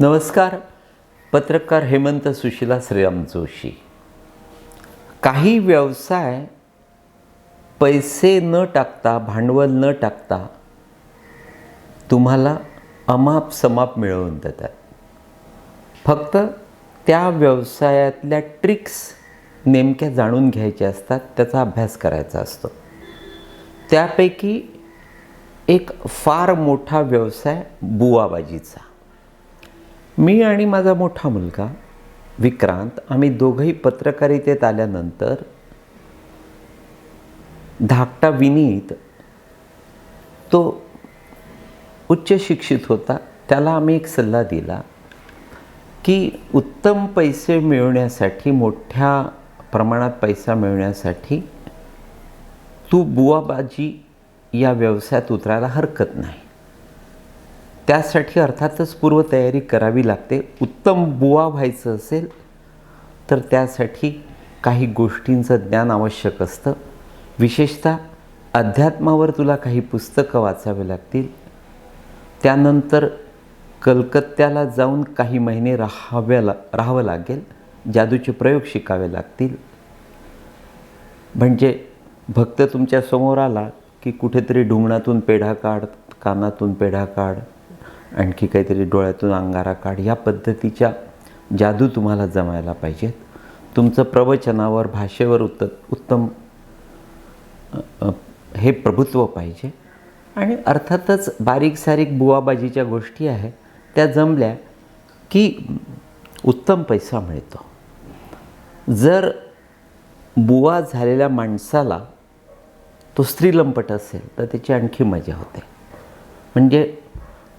नमस्कार. पत्रकार हेमंत सुशिला श्रीराम जोशी. काही व्यवसाय पैसे न टाकता भांडवल न टाकता तुम्हाला अमाप समाप मिळवून देतात. फक्त त्या व्यवसायातल्या ट्रिक्स नेमक्या जाणून घ्यायच्या असतात त्याचा अभ्यास करायचा असतो. त्यापैकी एक फार मोठा व्यवसाय बुवाबाजीचा. मी आणि माझा मोठा मुलगा विक्रांत आम्ही दोघंही पत्रकारितेत आल्यानंतर धाकटा विनीत तो उच्च शिक्षित होता. त्याला आम्ही एक सल्ला दिला की उत्तम पैसे मिळवण्यासाठी मोठ्या प्रमाणात पैसा मिळवण्यासाठी तू बुवाबाजी या व्यवसायात उतरायला हरकत नाही. त्यासाठी अर्थातच पूर्वतयारी करावी लागते. उत्तम बुवा व्हायचं असेल तर त्यासाठी काही गोष्टींचं ज्ञान आवश्यक असतं. विशेषतः अध्यात्मावर तुला काही पुस्तकं वाचावी लागतील. त्यानंतर कलकत्त्याला जाऊन काही महिने राहाव्या ला राहावं लागेल. जादूचे प्रयोग शिकावे लागतील. म्हणजे भक्त तुमच्यासमोर आला की कुठेतरी ढुंगणातून पेढा काढ कानातून पेढा काढ. आणखी काहीतरी डोळ्यातून अंगारा काढ. या पद्धतीच्या जादू तुम्हाला जमायला पाहिजेत. तुमचं प्रवचनावर भाषेवर उत्त उत्तम हे प्रभुत्व पाहिजे. आणि अर्थातच बारीक सारीक बुवाबाजीच्या गोष्टी आहे त्या जमल्या की उत्तम पैसा मिळतो. जर बुवा झालेल्या माणसाला तो स्त्रीलंपट असेल तर त्याची आणखी मजा होते. म्हणजे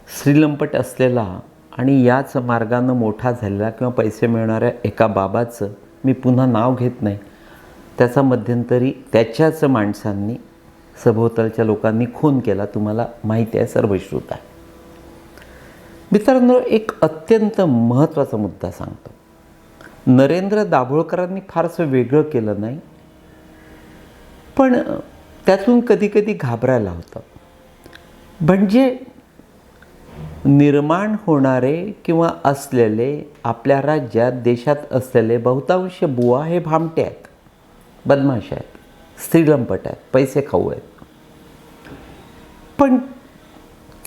श्रीलंपट असलेला आणि याच मार्गानं मोठा झालेला किंवा पैसे मिळणाऱ्या एका बाबाचं मी पुन्हा नाव घेत नाही. त्याचा मध्यंतरी त्याच्याच माणसांनी सभोवतालच्या लोकांनी खून केला. तुम्हाला माहिती आहे सर्वश्रुत आहे. मित्रांनो एक अत्यंत महत्त्वाचा मुद्दा सांगतो. नरेंद्र दाभोळकरांनी फारसं वेगळं केलं नाही पण त्यातून कधी कधी घाबरायला होतं. म्हणजे निर्माण होणारे किंवा असलेले आपल्या राज्यात देशात असलेले बहुतांश बुवा हे भामटे आहेत. बदमाश आहेत. स्त्रीलंपट आहेत. पैसे खाऊ आहेत. पण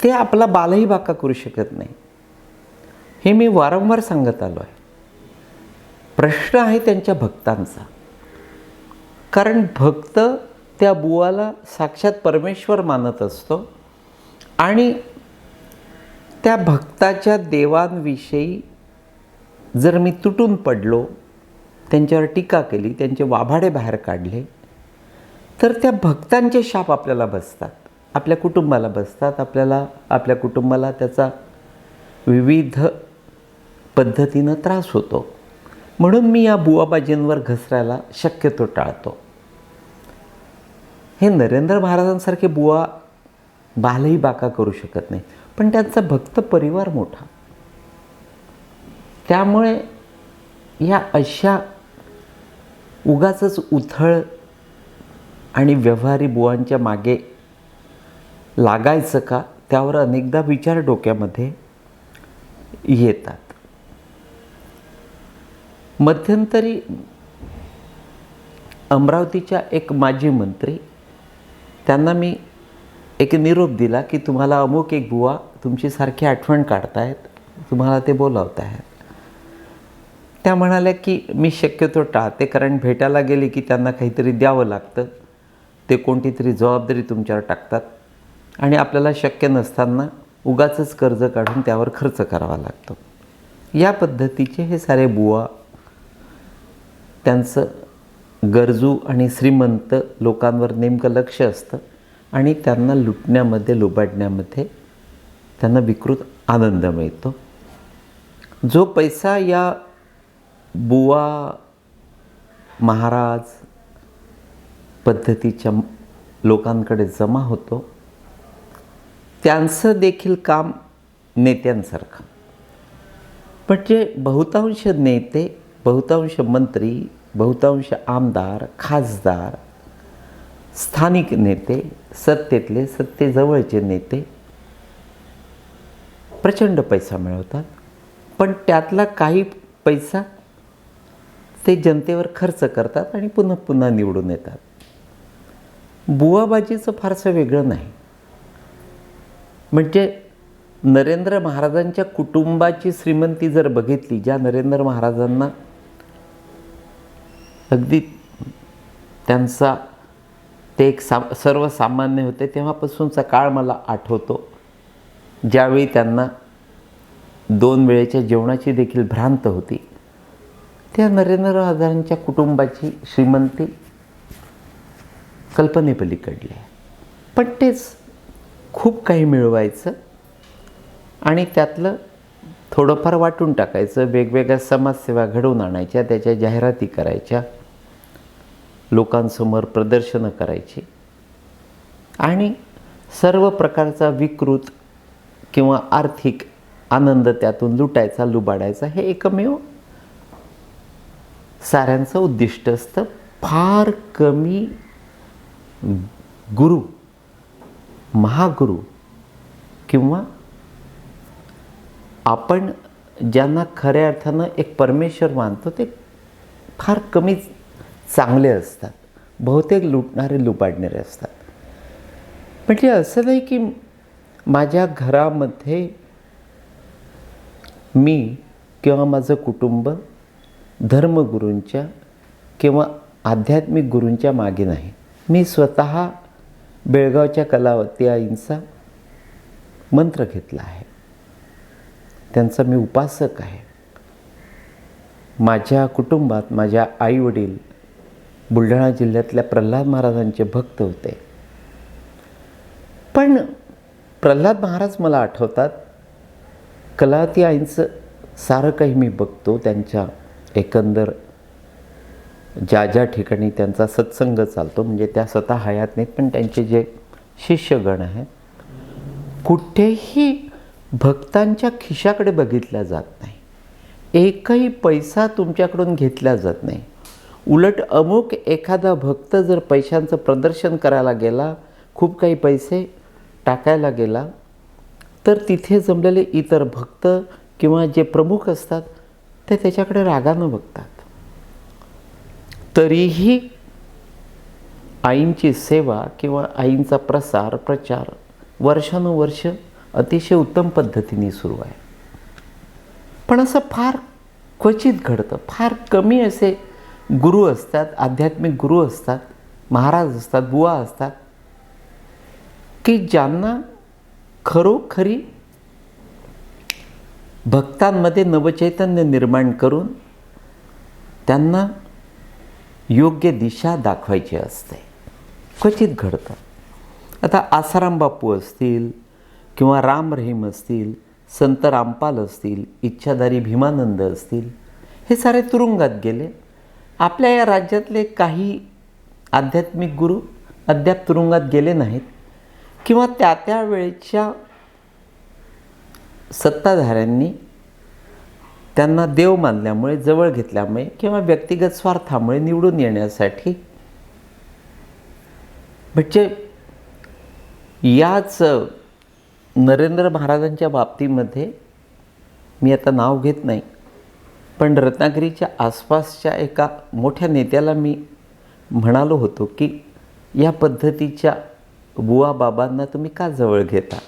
ते आपला बालही बाका करू शकत नाही. हे मी वारंवार सांगत आलो आहे. प्रश्न आहे त्यांच्या भक्तांचा. कारण भक्त त्या बुवाला साक्षात परमेश्वर मानत असतो आणि त्या भक्ताच्या देवांविषयी जर मी तुटून पडलो त्यांच्यावर टीका केली त्यांचे वाभाडे बाहेर काढले तर त्या भक्तांचे शाप आपल्याला बसतात. आपल्या कुटुंबाला बसतात. आपल्याला आपल्या कुटुंबाला त्याचा विविध पद्धतीनं त्रास होतो. म्हणून मी या बुवाबाजींवर घसरायला शक्यतो टाळतो. हे नरेंद्र महाराजांसारखे बुवा बालही बाका करू शकत नाही. पण त्यांचा भक्त परिवार मोठा. त्यामुळे या अशा उगाच उथळ आणि व्यवहारी बुवांच्या मागे लागायचं का त्यावर अनेकदा विचार डोक्यामध्ये येतात. मध्यंतरी अमरावतीच्या एक माजी मंत्री त्यांना मी एक निरोप दिला की तुम्हाला अमुक एक बुवा तुमची सारखी आठवण काढतायत तुम्हाला ते बोलावत आहेत त्या म्हणाल्या की मी शक्यतो टाळते कारण भेटायला गेले की त्यांना काहीतरी द्यावं लागतं. ते कोणती तरी जबाबदारी तुमच्यावर टाकतात आणि आपल्याला शक्य नसताना उगाचंच कर्ज काढून त्यावर खर्च करावा लागतो. या पद्धतीचे हे सारे बुवा त्यांचं गरजू आणि श्रीमंत लोकांवर नेमकं लक्ष असतं. आणि त्यांना लुटण्यामध्ये लुबाडण्यामध्ये त्यांना विकृत आनंद मिळतो. जो पैसा या बुवा महाराज पद्धतीच्या लोकांकडे जमा होतो त्यांचं देखील काम नेत्यांसारखं. म्हणजे बहुतांश नेते बहुतांश मंत्री बहुतांश आमदार खासदार स्थानिक नेते सत्तेतले सत्तेजवळचे नेते प्रचंड पैसा मिळवतात. पण त्यातला काही पैसा ते जनतेवर खर्च करतात आणि पुन्हा पुन्हा निवडून येतात. बुवाबाजीचं फारसं वेगळं नाही. म्हणजे नरेंद्र महाराजांच्या कुटुंबाची श्रीमंती जर बघितली ज्या नरेंद्र महाराजांना अगदी त्यांचा ते एक सा सर्वसामान्य होते तेव्हापासूनचा काळ मला आठवतो. ज्यावेळी त्यांना दोन वेळेच्या जेवणाची देखील भ्रांत होती. त्या नरेंद्र हजारांच्या कुटुंबाची श्रीमंती कल्पनेपलीकडली. आहे पण तेच खूप काही मिळवायचं आणि त्यातलं थोडंफार वाटून टाकायचं वेगवेगळ्या समाजसेवा घडवून आणायच्या त्याच्या जाहिराती करायच्या. लोकांसमोर प्रदर्शनं करायची. आणि सर्व प्रकारचा विकृत किंवा आर्थिक आनंद त्यातून लुटायचा लुबाडायचा हे एकमेव साऱ्यांचं उद्दिष्ट असतं. फार कमी गुरु महागुरु किंवा आपण ज्यांना खऱ्या अर्थानं एक परमेश्वर मानतो ते फार कमीच चांगले असतात. बहुतेक लुटणारे लुबाडणारे असतात. म्हणजे असं नाही की माझ्या घरामध्ये मी किंवा माझं कुटुंब धर्मगुरूंच्या किंवा आध्यात्मिक गुरूंच्या मागे नाही. मी स्वतः बेळगावच्या कलावती आईंचा मंत्र घेतला आहे. त्यांचा मी उपासक आहे. माझ्या कुटुंबात माझ्या आईवडील बुलढाणा जिल्ह्यातल्या प्रल्हाद महाराजांचे भक्त होते. पण प्रल्हाद महाराज मला आठवतात कलावती आईंचं सारं काही मी बघतो त्यांच्या एकंदर ज्या ज्या ठिकाणी त्यांचा सत्संग चालतो म्हणजे त्या स्वतः हयात नाहीत पण त्यांचे जे शिष्यगण आहेत कुठेही भक्तांच्या खिशाकडे बघितल्या जात नाही. एकही पैसा तुमच्याकडून घेतला जात नाही. उलट अमुक एखादा भक्त जर पैशांचं प्रदर्शन करायला गेला खूप काही पैसे टाकायला गेला तर तिथे जमलेले इतर भक्त किंवा जे प्रमुख असतात ते त्याच्याकडे रागानं बघतात. तरीही आईंची सेवा किंवा आईंचा प्रसार प्रचार वर्षानुवर्ष अतिशय उत्तम पद्धतीने सुरू आहे. पण असं फार क्वचित घडतं फार कमी असे गुरु असतात आध्यात्मिक गुरु असतात महाराज असतात बुवा असतात की ज्यांना खरोखरी भक्तांमध्ये नवचैतन्य निर्माण करून त्यांना योग्य दिशा दाखवायची असते. क्वचित घडतं. आता आसाराम बापू असतील किंवा राम रहीम असतील संत रामपाल असतील इच्छाधारी भीमानंद असतील हे सारे तुरुंगात गेले. आपल्या या राज्यातले काही आध्यात्मिक गुरु अद्याप तुरुंगात गेले नाहीत किंवा त्या त्या वेळेच्या सत्ताधाऱ्यांनी त्यांना देव मानल्यामुळे जवळ घेतल्यामुळे किंवा व्यक्तिगत स्वार्थामुळे निवडून येण्यासाठी. म्हणजे याच नरेंद्र महाराजांच्या बाबतीमध्ये मी आता नाव घेत नाही. पण रत्नागिरीच्या आसपासच्या एका मोठ्या नेत्याला मी म्हणालो होतो की या पद्धतीच्या बुवा बाबांना तुम्ही का जवळ घेता?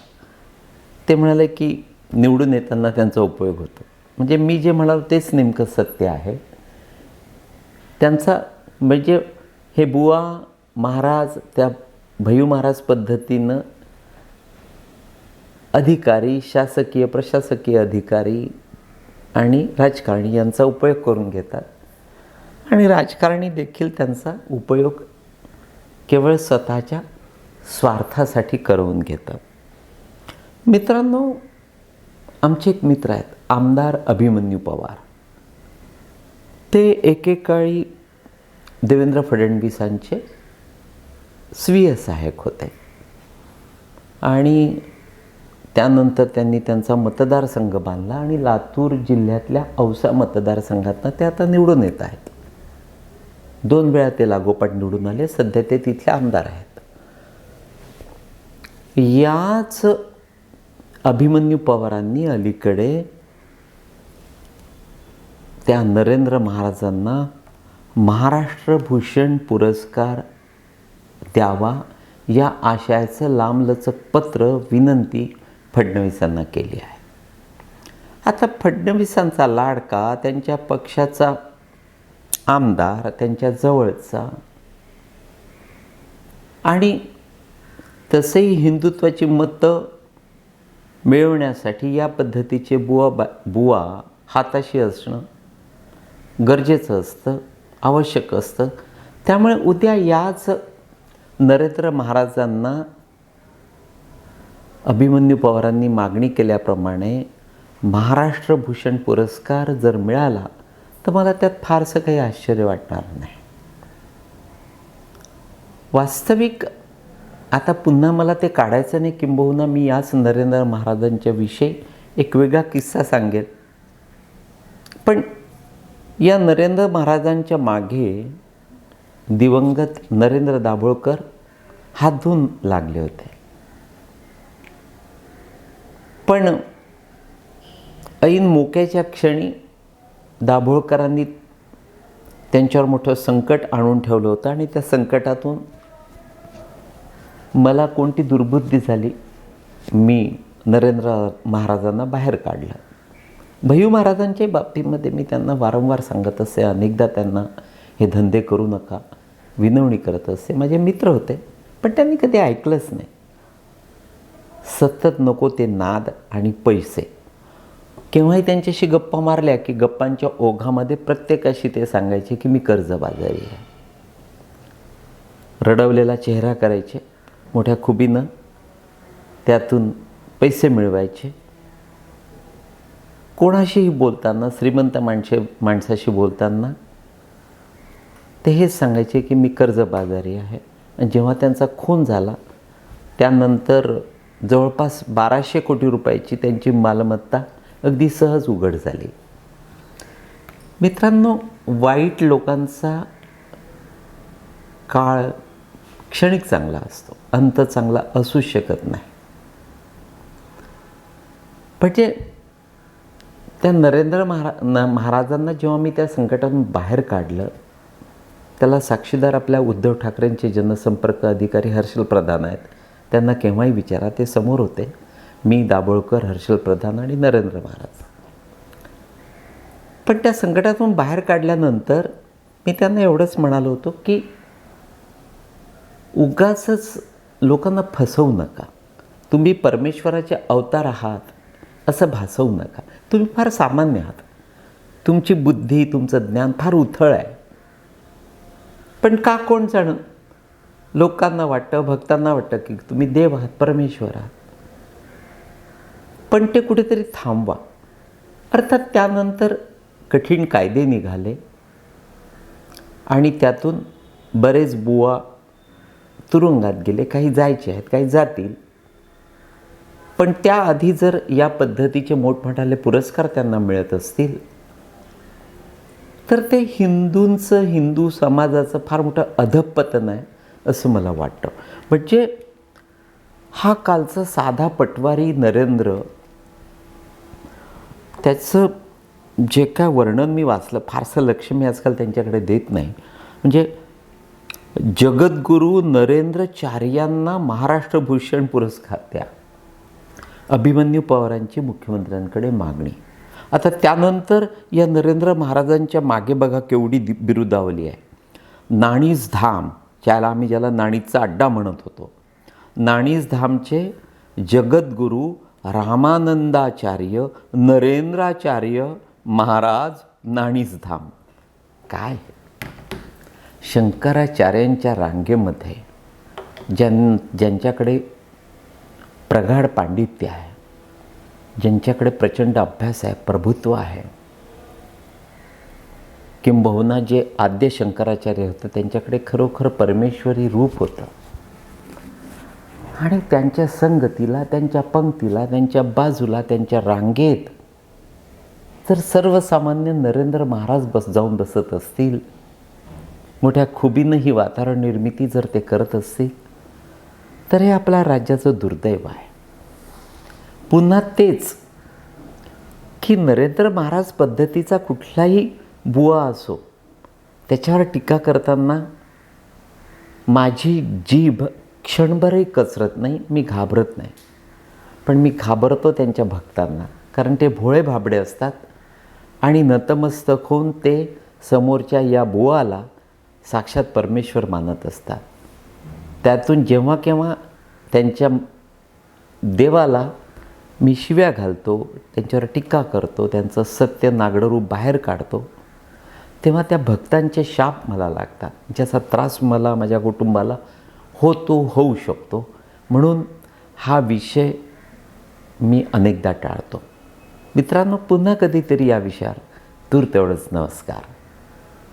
ते म्हणाले की निवडून येताना त्यांचा उपयोग होतो. म्हणजे मी जे म्हणालो तेच नेमकं सत्य आहे. त्यांचा म्हणजे हे बुवा महाराज त्या भयू महाराज पद्धतीनं अधिकारी शासकीय प्रशासकीय अधिकारी आणि राजकारणी यांचा उपयोग करून घेतात. आणि राजकारणी देखील त्यांचा उपयोग केवळ स्वतःच्या स्वार्थासाठी करवून घेतात. मित्रांनो आमचे एक मित्र आहेत आमदार अभिमन्यू पवार. ते एकेकाळी देवेंद्र फडणवीसांचे स्वीय सहाय्यक होते. आणि त्यानंतर त्यांनी त्यांचा मतदारसंघ बांधला आणि लातूर जिल्ह्यातल्या औसा मतदारसंघातनं ते आता निवडून येत आहेत. दोन वेळा ते लागोपाठ निवडून आले सध्या ते तिथले आमदार आहेत. याच अभिमन्यू पवारांनी अलीकडे त्या नरेंद्र महाराजांना महाराष्ट्र भूषण पुरस्कार द्यावा या आशयाचं लांबलचक पत्र विनंती फडणवीसांना केली आहे. आता फडणवीसांचा लाडका त्यांच्या पक्षाचा आमदार त्यांच्या जवळचा. आणि तसेही हिंदुत्वाची मतं मिळवण्यासाठी या पद्धतीचे बुवा बा बुवा हाताशी असणं गरजेचं असतं आवश्यक असतं. त्यामुळे उद्या याच नरेंद्र महाराजांना अभिमन्यू पवारांनी मागणी केल्याप्रमाणे महाराष्ट्र भूषण पुरस्कार जर मिळाला तर मला त्यात फारसं काही आश्चर्य वाटणार नाही. वास्तविक आता पुन्हा मला ते काढायचं नाही किंबहुना मी याच नरेंद्र महाराजांच्या विषयी एक वेगळा किस्सा सांगेन. पण या नरेंद्र महाराजांच्या मागे दिवंगत नरेंद्र दाभोळकर हात धुवून लागले होते. पण ऐन मोक्याच्या क्षणी दाभोळकरांनी त्यांच्यावर मोठं संकट आणून ठेवलं होतं आणि त्या संकटातून मला कोणती दुर्बुद्धी झाली मी नरेंद्र महाराजांना बाहेर काढलं. भयू महाराजांच्या बाबतीमध्ये मी त्यांना वारंवार सांगत असे अनेकदा त्यांना हे धंदे करू नका विनवणी करत असे. माझे मित्र होते पण त्यांनी कधी ऐकलंच नाही. सतत नको ते नाद आणि पैसे. केव्हाही त्यांच्याशी गप्पा मारल्या की गप्पांच्या ओघामध्ये प्रत्येकाशी ते सांगायचे की मी कर्जबाजारी आहे. रडवलेला चेहरा करायचे मोठ्या खुबीनं त्यातून पैसे मिळवायचे. कोणाशीही बोलताना श्रीमंत माणसे माणसाशी बोलताना ते हेच सांगायचे की मी कर्जबाजारी आहे. आणि जेव्हा त्यांचा खून झाला त्यानंतर जवळपास बाराशे कोटी रुपयाची त्यांची मालमत्ता अगदी सहज उघड झाली. मित्रांनो वाईट लोकांचा काळ क्षणिक चांगला असतो अंत चांगला असू शकत नाही. म्हणजे त्या नरेंद्र महारा महाराजांना जेव्हा मी त्या संकटातून बाहेर काढलं त्याला साक्षीदार आपल्या उद्धव ठाकरेंचे जनसंपर्क अधिकारी हर्षल प्रधान आहेत. त्यांना केव्हाही विचारा ते समोर होते. मी दाभोळकर हर्षल प्रधान आणि नरेंद्र महाराज. पण त्या संकटातून बाहेर काढल्यानंतर मी त्यांना एवढंच म्हणालो होतो की उगाचच लोकांना फसवू नका. तुम्ही परमेश्वराचे अवतार आहात असं भासवू नका. तुम्ही फार सामान्य आहात. तुमची बुद्धी तुमचं ज्ञान फार उथळ आहे. पण का कोण जाणं? लोकांना वाटतं भक्तांना वाटतं की तुम्ही देव आहात परमेश्वर आहात. पण ते कुठेतरी थांबवा. अर्थात त्यानंतर कठीण कायदे निघाले आणि त्यातून बरेच बुवा तुरुंगात गेले काही जायचे आहेत काही जातील. पण त्याआधी जर या पद्धतीचे मोठमोठाले पुरस्कार त्यांना मिळत असतील तर ते हिंदूंचं हिंदू समाजाचं फार मोठं अधपतन आहे. असं मला वाटतं. म्हणजे हा कालचा साधा पटवारी नरेंद्र त्याचं जे काय वर्णन मी वाचलं फारसं लक्ष मी आजकाल त्यांच्याकडे देत नाही. म्हणजे जगद्गुरू नरेंद्रचार्यांना महाराष्ट्रभूषण पुरस्कार द्या. अभिमन्यू पवारांची मुख्यमंत्र्यांकडे मागणी. आता त्यानंतर या नरेंद्र महाराजांच्या मागे बघा केवढी दि बिरुदावली आहे. नाणीज धाम ज्याला आम्ही ज्याला नाणीचा अड्डा म्हणत होतो. नाणीज धामचे जगद्गुरू रामानंदाचार्य नरेंद्राचार्य महाराज नाणीज धाम. काय शंकराचार्यांच्या रांगेमध्ये ज्यां ज्यांच्याकडे प्रगाढ पांडित्य आहे ज्यांच्याकडे प्रचंड अभ्यास आहे प्रभुत्व आहे किंबहुना जे आद्य शंकराचार्य होतं त्यांच्याकडे खरोखर परमेश्वरी रूप होतं. आणि त्यांच्या संगतीला त्यांच्या पंक्तीला त्यांच्या बाजूला त्यांच्या रांगेत जर सर्वसामान्य नरेंद्र महाराज बस जाऊन बसत असतील मोठ्या खुबीनं ही वातावरण निर्मिती जर ते करत असतील तर हे आपल्या राज्याचं दुर्दैव आहे. पुन्हा तेच की नरेंद्र महाराज पद्धतीचा कुठलाही बुवा असो त्याच्यावर टीका करताना माझी जीभ क्षणभरही कचरत नाही मी घाबरत नाही. पण मी घाबरतो त्यांच्या भक्तांना कारण ते भोळे भाबडे असतात आणि नतमस्तक होऊन ते समोरच्या या बुवाला साक्षात परमेश्वर मानत असतात. त्यातून जेव्हा केव्हा त्यांच्या देवाला मी शिव्या घालतो त्यांच्यावर टीका करतो त्यांचं सत्य नागडरूप बाहेर काढतो तेव्हा त्या भक्तांचे शाप मला लागतात. ज्याचा त्रास मला माझ्या कुटुंबाला होतो होऊ शकतो. म्हणून हा विषय मी अनेकदा टाळतो. मित्रांनो पुन्हा कधीतरी या विषयावर दूर तेवढंच नमस्कार.